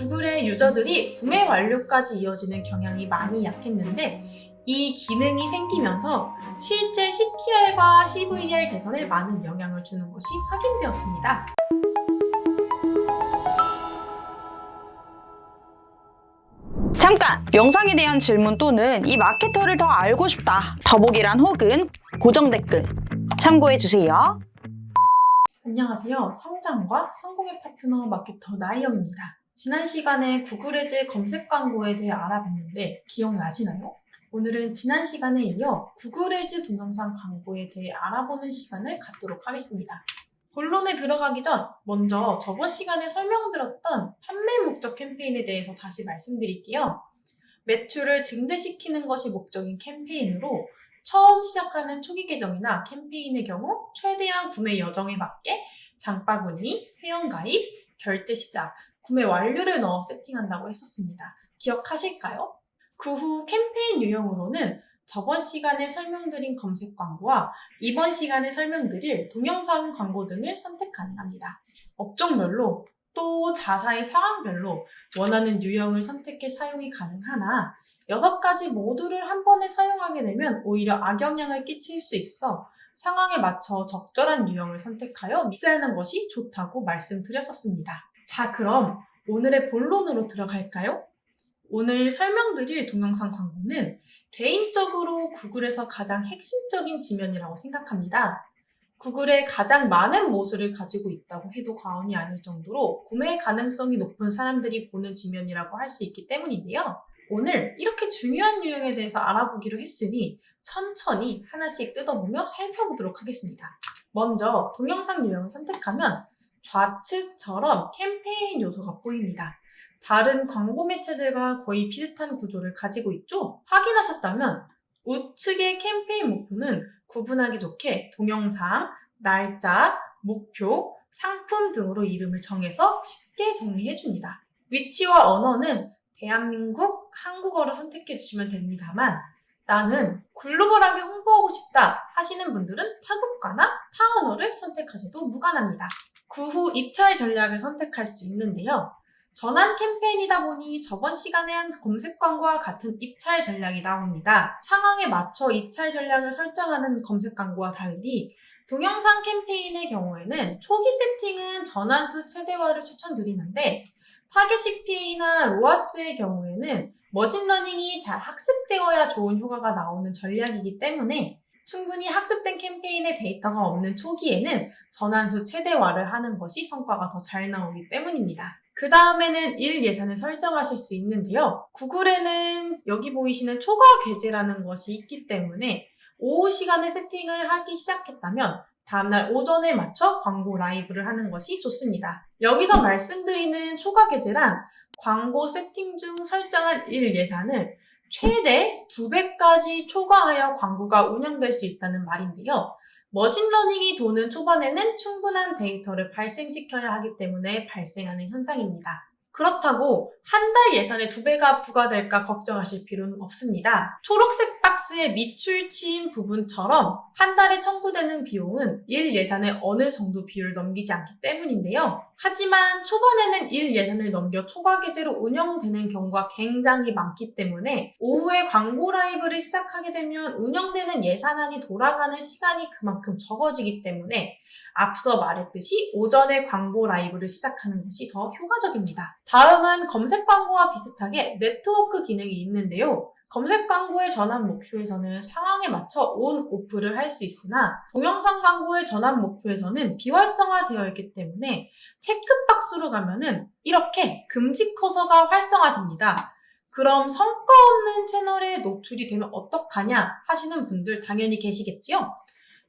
구글의 유저들이 구매 완료까지 이어지는 경향이 많이 약했는데 이 기능이 생기면서 실제 CTR과 CVR 개선에 많은 영향을 주는 것이 확인되었습니다. 잠깐! 영상에 대한 질문 또는 이 마케터를 더 알고 싶다. 더보기란 혹은 고정 댓글 참고해주세요. 안녕하세요. 성장과 성공의 파트너 마케터 나희영입니다. 지난 시간에 구글 애즈 검색 광고에 대해 알아봤는데 기억나시나요? 오늘은 지난 시간에 이어 구글 애즈 동영상 광고에 대해 알아보는 시간을 갖도록 하겠습니다. 본론에 들어가기 전 먼저 저번 시간에 설명드렸던 판매 목적 캠페인에 대해서 다시 말씀드릴게요. 매출을 증대시키는 것이 목적인 캠페인으로 처음 시작하는 초기 계정이나 캠페인의 경우 최대한 구매 여정에 맞게 장바구니, 회원가입, 결제 시작, 구매 완료를 넣어 세팅한다고 했었습니다. 기억하실까요? 그 후 캠페인 유형으로는 저번 시간에 설명드린 검색 광고와 이번 시간에 설명드릴 동영상 광고 등을 선택 가능합니다. 업종별로 또 자사의 상황별로 원하는 유형을 선택해 사용이 가능하나 여섯 가지 모두를 한 번에 사용하게 되면 오히려 악영향을 끼칠 수 있어 상황에 맞춰 적절한 유형을 선택하여 믹스하는 것이 좋다고 말씀드렸었습니다. 자, 그럼 오늘의 본론으로 들어갈까요? 오늘 설명드릴 동영상 광고는 개인적으로 구글에서 가장 핵심적인 지면이라고 생각합니다. 구글에 가장 많은 모수를 가지고 있다고 해도 과언이 아닐 정도로 구매 가능성이 높은 사람들이 보는 지면이라고 할 수 있기 때문인데요. 오늘 이렇게 중요한 유형에 대해서 알아보기로 했으니 천천히 하나씩 뜯어보며 살펴보도록 하겠습니다. 먼저 동영상 유형을 선택하면 좌측처럼 캠페인 요소가 보입니다. 다른 광고 매체들과 거의 비슷한 구조를 가지고 있죠? 확인하셨다면 우측의 캠페인 목표는 구분하기 좋게 동영상, 날짜, 목표, 상품 등으로 이름을 정해서 쉽게 정리해줍니다. 위치와 언어는 대한민국 한국어를 선택해 주시면 됩니다만 나는 글로벌하게 홍보하고 싶다 하시는 분들은 타국가나 타 언어를 선택하셔도 무관합니다. 그 후 입찰 전략을 선택할 수 있는데요. 전환 캠페인이다 보니 저번 시간에 한 검색 광고와 같은 입찰 전략이 나옵니다. 상황에 맞춰 입찰 전략을 설정하는 검색 광고와 달리 동영상 캠페인의 경우에는 초기 세팅은 전환수 최대화를 추천드리는데 타겟 CPA나 로아스의 경우에는 머신러닝이 잘 학습되어야 좋은 효과가 나오는 전략이기 때문에 충분히 학습된 캠페인의 데이터가 없는 초기에는 전환수 최대화를 하는 것이 성과가 더 잘 나오기 때문입니다. 그 다음에는 일 예산을 설정하실 수 있는데요. 구글에는 여기 보이시는 초과 괴제라는 것이 있기 때문에 오후 시간에 세팅을 하기 시작했다면 다음날 오전에 맞춰 광고 라이브를 하는 것이 좋습니다. 여기서 말씀드리는 초과 계제란 광고 세팅 중 설정한 일 예산을 최대 2배까지 초과하여 광고가 운영될 수 있다는 말인데요. 머신러닝이 도는 초반에는 충분한 데이터를 발생시켜야 하기 때문에 발생하는 현상입니다. 그렇다고 한 달 예산에 두 배가 부과될까 걱정하실 필요는 없습니다. 초록색 박스의 미출치인 부분처럼 한 달에 청구되는 비용은 일 예산의 어느 정도 비율을 넘기지 않기 때문인데요. 하지만 초반에는 일 예산을 넘겨 초과 계제로 운영되는 경우가 굉장히 많기 때문에 오후에 광고 라이브를 시작하게 되면 운영되는 예산안이 돌아가는 시간이 그만큼 적어지기 때문에 앞서 말했듯이 오전에 광고 라이브를 시작하는 것이 더 효과적입니다. 다음은 검색 광고와 비슷하게 네트워크 기능이 있는데요. 검색 광고의 전환 목표에서는 상황에 맞춰 온, 오프를 할 수 있으나 동영상 광고의 전환 목표에서는 비활성화되어 있기 때문에 체크박스로 가면은 이렇게 금지 커서가 활성화됩니다. 그럼 성과 없는 채널에 노출이 되면 어떡하냐 하시는 분들 당연히 계시겠지요?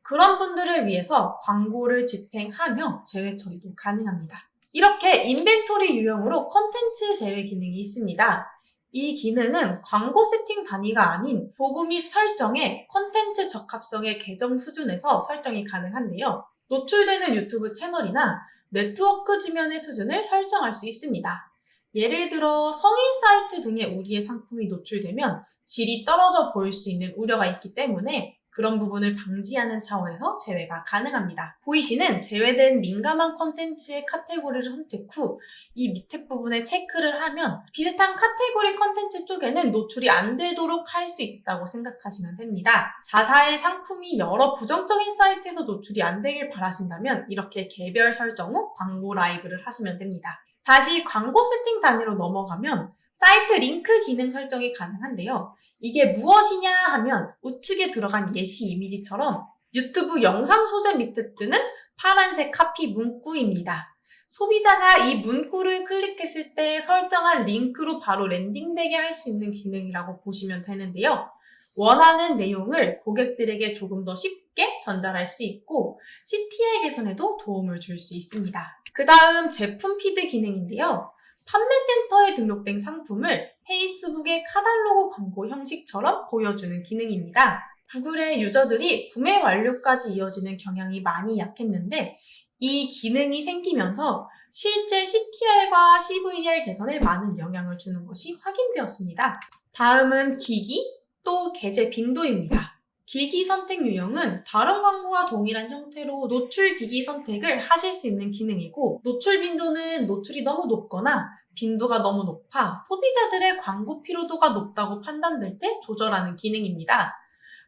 그런 분들을 위해서 광고를 집행하며 제외 처리도 가능합니다. 이렇게 인벤토리 유형으로 컨텐츠 제외 기능이 있습니다. 이 기능은 광고 세팅 단위가 아닌 도구 및 설정의 컨텐츠 적합성의 계정 수준에서 설정이 가능한데요. 노출되는 유튜브 채널이나 네트워크 지면의 수준을 설정할 수 있습니다. 예를 들어 성인 사이트 등에 우리의 상품이 노출되면 질이 떨어져 보일 수 있는 우려가 있기 때문에 그런 부분을 방지하는 차원에서 제외가 가능합니다. 보이시는 제외된 민감한 컨텐츠의 카테고리를 선택 후 이 밑에 부분에 체크를 하면 비슷한 카테고리 컨텐츠 쪽에는 노출이 안 되도록 할 수 있다고 생각하시면 됩니다. 자사의 상품이 여러 부정적인 사이트에서 노출이 안 되길 바라신다면 이렇게 개별 설정 후 광고 라이브를 하시면 됩니다. 다시 광고 세팅 단위로 넘어가면 사이트 링크 기능 설정이 가능한데요. 이게 무엇이냐 하면 우측에 들어간 예시 이미지처럼 유튜브 영상 소재 밑에 뜨는 파란색 카피 문구입니다. 소비자가 이 문구를 클릭했을 때 설정한 링크로 바로 랜딩되게 할 수 있는 기능이라고 보시면 되는데요. 원하는 내용을 고객들에게 조금 더 쉽게 전달할 수 있고 CTR 개선에도 도움을 줄 수 있습니다. 그 다음 제품 피드 기능인데요. 판매센터에 등록된 상품을 페이스북의 카탈로그 광고 형식처럼 보여주는 기능입니다. 구글의 유저들이 구매 완료까지 이어지는 경향이 많이 약했는데 이 기능이 생기면서 실제 CTR과 CVR 개선에 많은 영향을 주는 것이 확인되었습니다. 다음은 기기 또 게재 빈도입니다. 기기 선택 유형은 다른 광고와 동일한 형태로 노출 기기 선택을 하실 수 있는 기능이고 노출 빈도는 노출이 너무 높거나 빈도가 너무 높아 소비자들의 광고 피로도가 높다고 판단될 때 조절하는 기능입니다.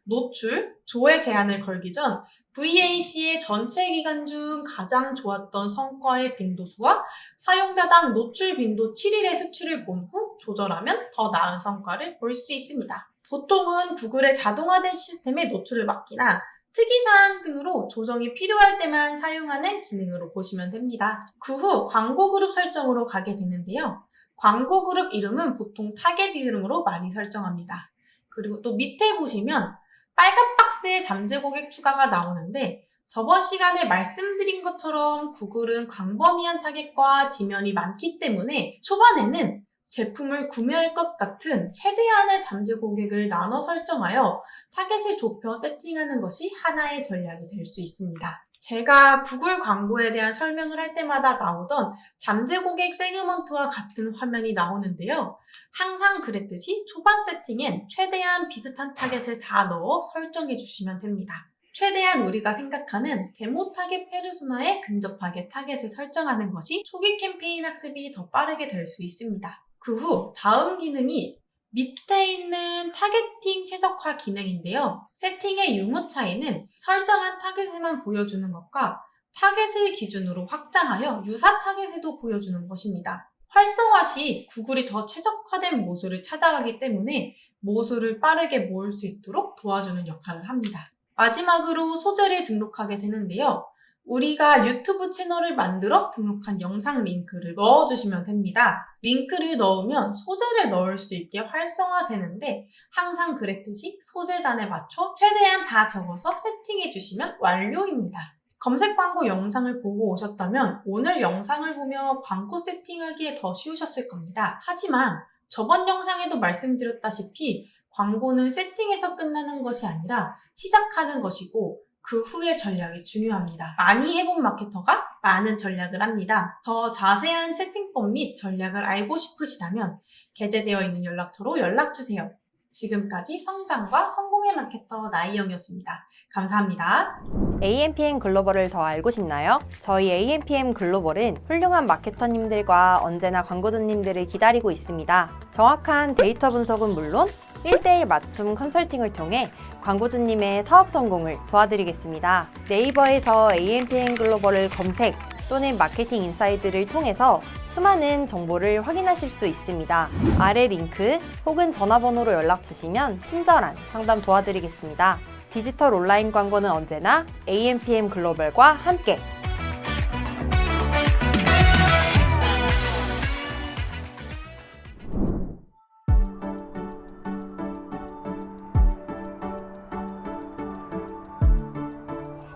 노출, 조회 제한을 걸기 전 VAC의 전체 기간 중 가장 좋았던 성과의 빈도수와 사용자당 노출 빈도 7일의 수치를 본 후 조절하면 더 나은 성과를 볼 수 있습니다. 보통은 구글의 자동화된 시스템에 노출을 맡기나 특이사항 등으로 조정이 필요할 때만 사용하는 기능으로 보시면 됩니다. 그 후 광고 그룹 설정으로 가게 되는데요. 광고 그룹 이름은 보통 타겟 이름으로 많이 설정합니다. 그리고 또 밑에 보시면 빨간 박스에 잠재 고객 추가가 나오는데 저번 시간에 말씀드린 것처럼 구글은 광범위한 타겟과 지면이 많기 때문에 초반에는 제품을 구매할 것 같은 최대한의 잠재 고객을 나눠 설정하여 타겟을 좁혀 세팅하는 것이 하나의 전략이 될 수 있습니다. 제가 구글 광고에 대한 설명을 할 때마다 나오던 잠재 고객 세그먼트와 같은 화면이 나오는데요. 항상 그랬듯이 초반 세팅엔 최대한 비슷한 타겟을 다 넣어 설정해 주시면 됩니다. 최대한 우리가 생각하는 데모 타겟 페르소나에 근접하게 타겟을 설정하는 것이 초기 캠페인 학습이 더 빠르게 될 수 있습니다. 그 후 다음 기능이 밑에 있는 타겟팅 최적화 기능인데요. 세팅의 유무 차이는 설정한 타겟에만 보여주는 것과 타겟을 기준으로 확장하여 유사 타겟에도 보여주는 것입니다. 활성화 시 구글이 더 최적화된 모수를 찾아가기 때문에 모수를 빠르게 모을 수 있도록 도와주는 역할을 합니다. 마지막으로 소재를 등록하게 되는데요. 우리가 유튜브 채널을 만들어 등록한 영상 링크를 넣어주시면 됩니다. 링크를 넣으면 소재를 넣을 수 있게 활성화되는데 항상 그랬듯이 소재단에 맞춰 최대한 다 적어서 세팅해 주시면 완료입니다. 검색 광고 영상을 보고 오셨다면 오늘 영상을 보며 광고 세팅하기에 더 쉬우셨을 겁니다. 하지만 저번 영상에도 말씀드렸다시피 광고는 세팅에서 끝나는 것이 아니라 시작하는 것이고 그 후의 전략이 중요합니다. 많이 해본 마케터가 많은 전략을 합니다. 더 자세한 세팅법 및 전략을 알고 싶으시다면 게재되어 있는 연락처로 연락주세요. 지금까지 성장과 성공의 마케터 나이영이었습니다. 감사합니다. AMPM 글로벌을 더 알고 싶나요? 저희 AMPM 글로벌은 훌륭한 마케터님들과 언제나 광고주님들을 기다리고 있습니다. 정확한 데이터 분석은 물론 1대1 맞춤 컨설팅을 통해 광고주님의 사업 성공을 도와드리겠습니다. 네이버에서 AMPM 글로벌을 검색 또는 마케팅 인사이드를 통해서 수많은 정보를 확인하실 수 있습니다. 아래 링크 혹은 전화번호로 연락 주시면 친절한 상담 도와드리겠습니다. 디지털 온라인 광고는 언제나 AMPM 글로벌과 함께